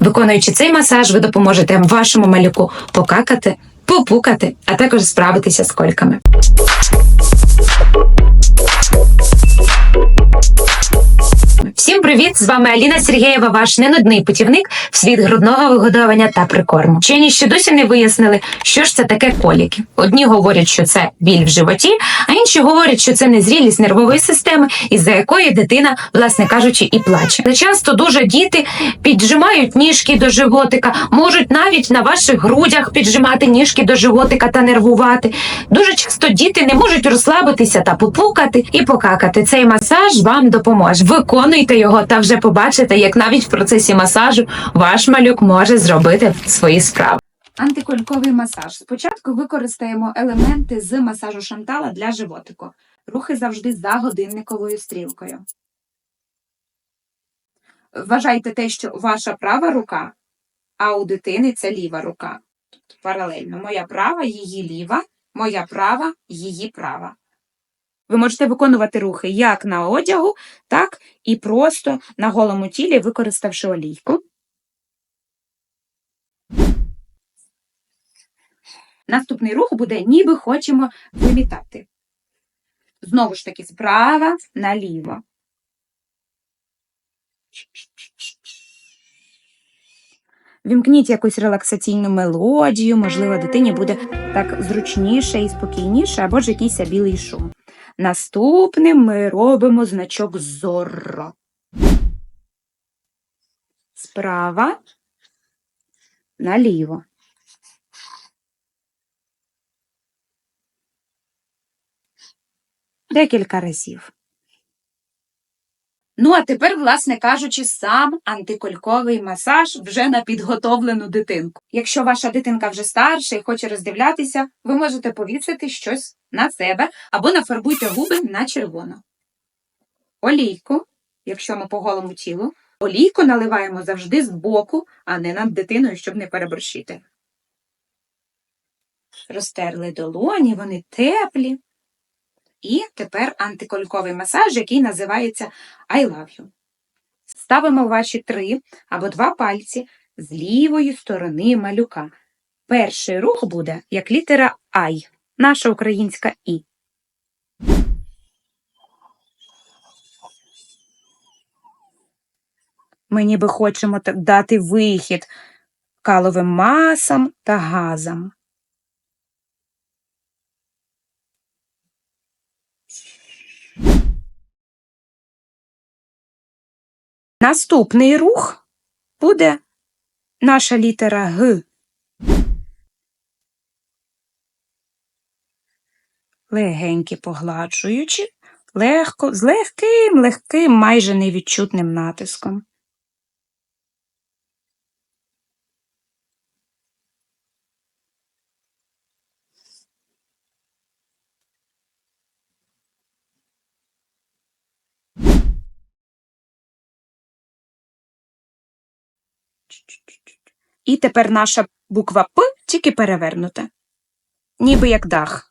Виконуючи цей масаж, ви допоможете вашому малюку покакати, попукати, а також справитися з кольками. Привіт! З вами Аліна Сергієва, ваш ненудний путівник в світ грудного вигодовування та прикорму. Вчені ще досі не вияснили, що ж це таке коліки. Одні говорять, що це біль в животі, а інші говорять, що це незрілість нервової системи, із-за якої дитина, власне кажучи, і плаче. Та часто дуже діти піджимають ніжки до животика, можуть навіть на ваших грудях піджимати ніжки до животика та нервувати. Дуже часто діти не можуть розслабитися та попукати і покакати. Цей масаж вам допоможе. Виконуйте його та вже побачите, як навіть в процесі масажу ваш малюк може зробити свої справи. Антикольковий масаж. Спочатку використаємо елементи з масажу шантала для животику. Рухи завжди за годинниковою стрілкою. Вважайте те, що ваша права рука, а у дитини це ліва рука. Паралельно. Моя права, її ліва, моя права, її права. Ви можете виконувати рухи як на одягу, так і просто на голому тілі, використавши олійку. Наступний рух буде, ніби хочемо вимітати. Знову ж таки, справа наліво. Вімкніть якусь релаксаційну мелодію, можливо, дитині буде так зручніше і спокійніше, або ж якийсь білий шум. Наступним ми робимо значок зорро. Справа наліво. декілька разів. Ну, а тепер, власне кажучи, сам антикольковий масаж вже на підготовлену дитинку. Якщо ваша дитинка вже старша і хоче роздивлятися, ви можете повісити щось на себе або нафарбуйте губи на червоно. Олійку, якщо ми по голому тілу, олійку наливаємо завжди з боку, а не над дитиною, щоб не переборщити. Розтерли долоні, вони теплі. І тепер антикольковий масаж, який називається I love you. Ставимо ваші три або два пальці з лівої сторони малюка. Перший рух буде як літера I, наша українська І. Ми ніби хочемо дати вихід каловим масам та газам. Наступний рух буде наша літера Г. Легенькі погладжуючи, легко, з легким, легким, майже невідчутним натиском. І тепер наша буква П тільки перевернута. Ніби як дах.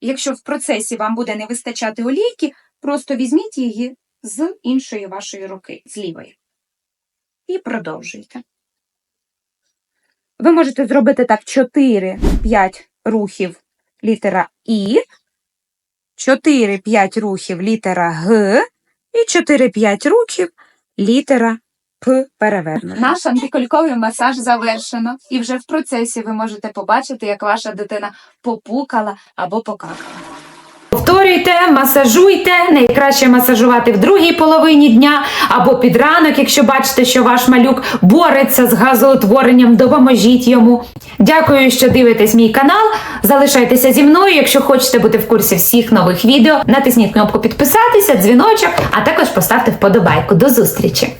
Якщо в процесі вам буде не вистачати олійки, просто візьміть її з іншої вашої руки, з лівої. І продовжуйте. Ви можете зробити так 4-5 рухів літера І, 4-5 рухів літера Г і 4-5 рухів літера П перевернута. Наш антикольковий масаж завершено, і вже в процесі ви можете побачити, як ваша дитина попукала або покакала. Повторюйте, масажуйте. Найкраще масажувати в другій половині дня або під ранок, якщо бачите, що ваш малюк бореться з газоутворенням, допоможіть йому. Дякую, що дивитесь мій канал. Залишайтеся зі мною. Якщо хочете бути в курсі всіх нових відео, натисніть кнопку підписатися, дзвіночок, а також поставте вподобайку. До зустрічі!